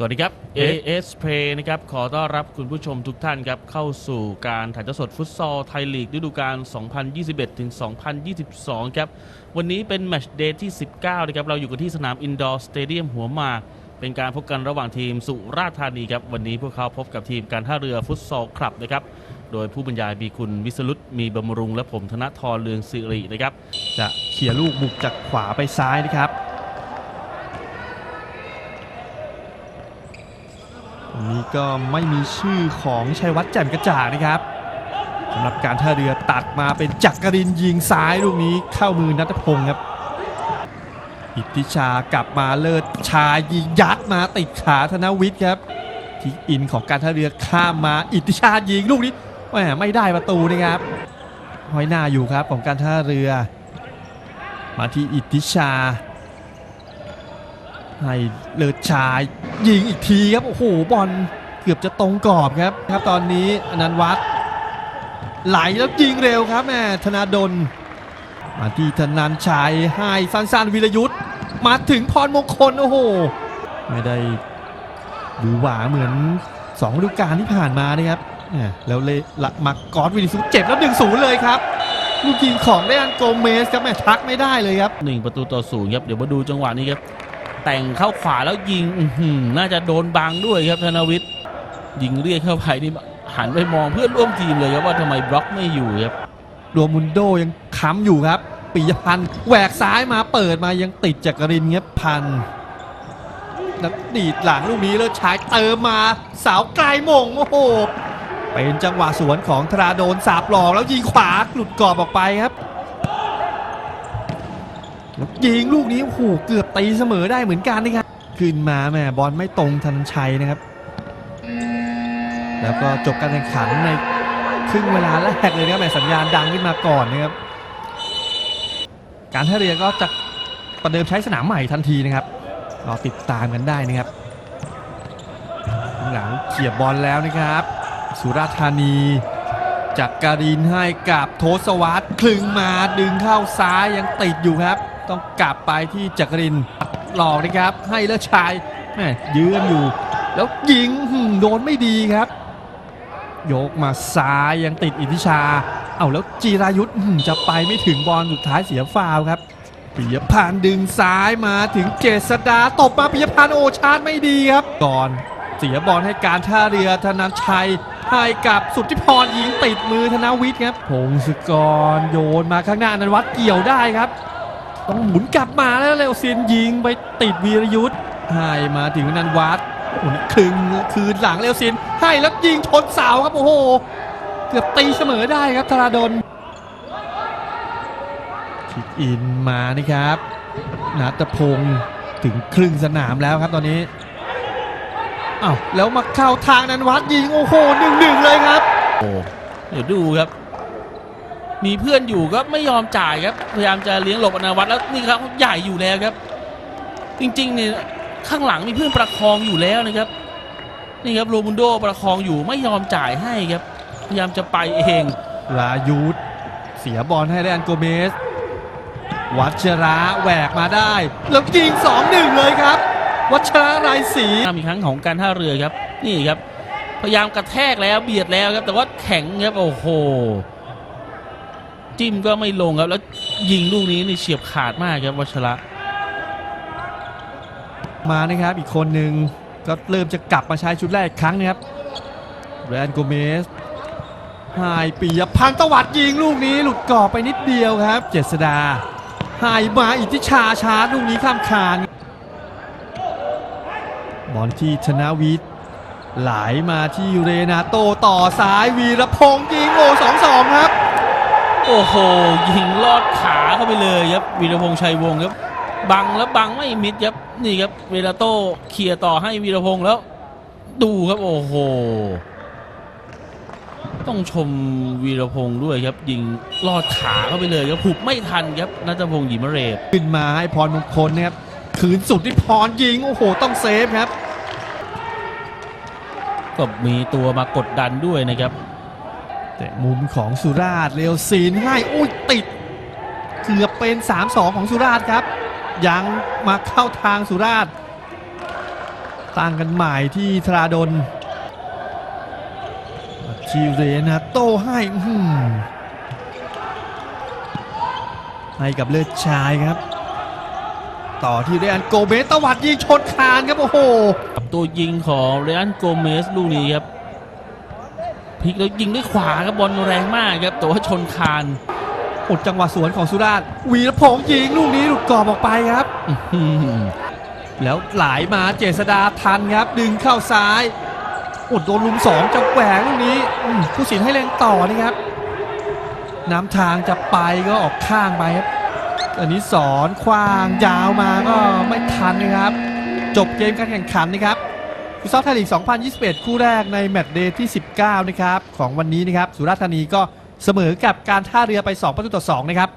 สวัสดีครับ AS Play นะครับขอต้อนรับคุณผู้ชมทุกท่านครับเข้าสู่การถ่ายทอดสดฟุตซอลไทยลีกฤดูกาล 2021 ถึง 2022 ครับ วันนี้เป็นแมตช์เดย์ที่ 19 นะครับ เราอยู่กันที่สนามอินดอร์สเตเดียมหัวหมาก เป็นการพบกันระหว่างทีมสุราษฎร์ธานีครับ วันนี้พวกเขาพบกับทีมการท่าเรือฟุตซอลคลับนะครับโดยผู้บรรยายมีคุณวิสรุตมีบำรุงและผมธนทรเลืองสิรินะครับจะเขี่ยลูกบุกจากขวาไปซ้ายนะครับตรง นี้ก็ไม่มีชื่อของชัยวัฒน์แจ่มกระจ่างนะครับสำหรับการท่าเรือตัดมาเป็นจักรินยิงซ้ายลูกนี้เข้ามือนัทพงศ์ครับ อิทธิชากลับมาเลิศชายิงยัดมาติดขาธนวิทย์ครับทิกอินของการท่าเรือข้ามมาอิทธิชายิงลูกนี้แหมไม่ได้ประตูนะครับห้อยหน้าอยู่ครับของการท่าเรือ มาที่อิทธิชา ให้เลิศชายยิงอีกทีครับ โอ้โห บอลเกือบจะตรงกรอบครับครับ ตอนนี้อนันต์วัฒน์ไหลแล้วยิงเร็วครับแม่ธนาดลมาที่ธนันชัยให้สั้นๆวิรยุทธ์มาถึงพรมงคลโอ้โห ไม่ได้หรือหวาเหมือน2ฤดูกาลที่ผ่านมานะครับแหม่แล้วเลยละมากกอสวินิสุเจ็บแล้ว1-0เลยครับลูกยิงของเรอันโกเมสครับแม่ทักไม่ได้เลยครับหนึ่งประตูต่อศูนย์ครับเดี๋ยวมาดูจังหวะนี้ครับ แต่งเข้าขวาแล้วยิงอืน่าจะโดนบังด้วยครับธนวิทย์ยิงเรียกเข้าไปนี่หันไปมองเพื่อนร่วมทีมเลยครับว่าทำไมบล็อกไม่อยู่ครับโรมุนโดยังค้ำอยู่ครับปิยพันธ์แหวกซ้ายมาเปิดมายังติดจักรินเงียบพันธ์แล้วดีดหลังลูกนี้เลิศชายเติมมาสาวไกลมงโอ้โหเป็นจังหวะสวนของธราโดนสาบหลอกแล้วยิงขวาหลุดกรอบออกไปครับ ยิงลูกนี้โอ้โหเกือบตีเสมอได้เหมือนกันนะครับขึ้นมาแม่บอลไม่ตรงธนชัยนะครับ แล้วก็จบการแข่งขันในครึ่งเวลาแรกเลยนะครับแม่สัญญาณดังขึ้นมาก่อนนะครับ การท่าเรือก็จะประเดิมใช้สนามใหม่ทันทีนะครับรอติดตามกันได้นะครับหลังเขี่ยบบอลแล้วนะครับ สุราธานีจากการินให้กับโทสวัสด์คลึงมาดึงเข้าซ้ายยังติดอยู่ครับ ต้องกลับไปที่จักรินหลอกนะครับ ให้เลิศชายแม่ยืนอยู่ แล้วยิงโดนไม่ดีครับ ยกมาซ้ายยังติดอิทธิชา เอาแล้วจีรายุทธ์จะไปไม่ถึงบอลสุดท้ายเสียฟาวครับปิยพันธ์ดึงซ้ายมาถึงเจษดาตบมาปิยพันธ์โอชาร์ไม่ดีครับ ก่อนเสียบอลให้การท่าเรือธนันชัยให้กับสุทธิพรยิงติดมือธนวิทย์ครับพงศกรโยนมาข้างหน้านันวัฒน์เกี่ยวได้ครับ ต้องหมุนกลับมาแล้วเร็วเซียนยิงไปติดวีรยุทธ์ให้มาถึงนันวัฒน์หมุนคึงคืนหลังเร็วเซียนให้แล้วยิงชนเสาครับโอ้โห เกือบตีเสมอได้ครับธราดลคิกอินมานี่ครับ นัทพงศ์ถึงครึ่งสนามแล้วครับตอนนี้อ้าวแล้วมาเข้าทางนันวัดยิงโอ้โหหนึ่งหนึ่งเลยครับ โอ้เดี๋ยวดูครับ มีเพื่อนอยู่ก็ไม่ยอมจ่ายครับ พยายามจะเลี้ยงหลบอนาวัตแล้วนี่ครับใหญ่อยู่แล้วครับ จริงๆเนี่ยข้างหลังมีเพื่อนประคองอยู่แล้วนะครับ นี่ครับโรมุนโดประคองอยู่ไม่ยอมจ่ายให้ครับ พยายามจะไปเองลายุทธเสียบอลให้แรอันโกเมส วัชระแหวกมาได้ แล้วยิง2-1เลยครับ วัชระไรศรีตามอีกครั้งของการท่าเรือครับ นี่ครับ พยายามกระแทกแล้วเบียดแล้วครับ แต่ว่าแข็งครับโอ้โห จิ้มก็ไม่ลงครับ แล้วยิงลูกนี้นี่เฉียบขาดมากครับวัชระมานะครับ อีกคนหนึ่งก็เริ่มจะกลับมาใช้ชุดแรกอีกครั้งนะครับแรนโกเมสหายปียพันตวัดยิงลูกนี้หลุดกรอบไปนิดเดียวครับ เจษดาหายมาอิทธิชาชาร์ลูกนี้ข้ามคานบอลที่ชนะวิทย์ไหลมาที่เรนาโตต่อซ้ายวีรพงษ์ยิงโอสองสองครับ โอ้โหยิงลอดขาเข้าไปเลยครับวีรพงษ์ชัยวงศ์ครับบังแล้วบังไม่มิดครับนี่ครับเวลาโต้เคลียร์ต่อให้วีรพงษ์แล้ว ดูครับโอ้โห ต้องชมวีรพงษ์ด้วยครับ ยิงลอดขาเข้าไปเลยครับหุบไม่ทันครับนัทพงศ์หยิมเรศขึ้นมาให้พรมงคลนะครับคืนสุดที่พรยิงโอ้โห ต้องเซฟครับ ก็มีตัวมากดดันด้วยนะครับ ต่มุมของสุราษฎร์เรวซีนให้อุ้ยติด เกือบเป็น 3-2 ของสุราษฎร์ครับ ยังมาเข้าทางสุราษฎร์ตั้งกันใหม่ที่ธราดลคิวเรนะโต้ให้ให้กับเลือดชายครับ ต่อที่เรอันโกเบสตวัดยิงชนคานครับ โอ้โหตัวยิงของเรอันโกเมสลูกนี้ครับ พลิกแล้วยิงด้วยขวาครับบอลแรงมากครับแต่ว่าชนคานอดจังหวะสวนของสุราษฎร์วีรพงษ์ยิงลูกนี้หลุดกรอบออกไปครับอื้อหือแล้วไหลมาเจษดาทันครับ ดึงเข้าซ้ายอดโดนลุมสองจะแหวงลูกนี้อืมผู้สินให้เล่นต่อนะครับน้ำทางจะไปก็ออกข้างไปครับอันนี้สอนคว้างยาวมาก็ไม่ทันนะครับ จบเกมการแข่งขันนะครับ ฟุตซอลไทยลีก 2021 คู่แรกในแมตช์เดย์ที่ 19 นะครับ ของวันนี้นะครับ สุราษฎร์ธานีก็เสมอกับการท่าเรือไป 2 ประตูต่อ 2 นะครับ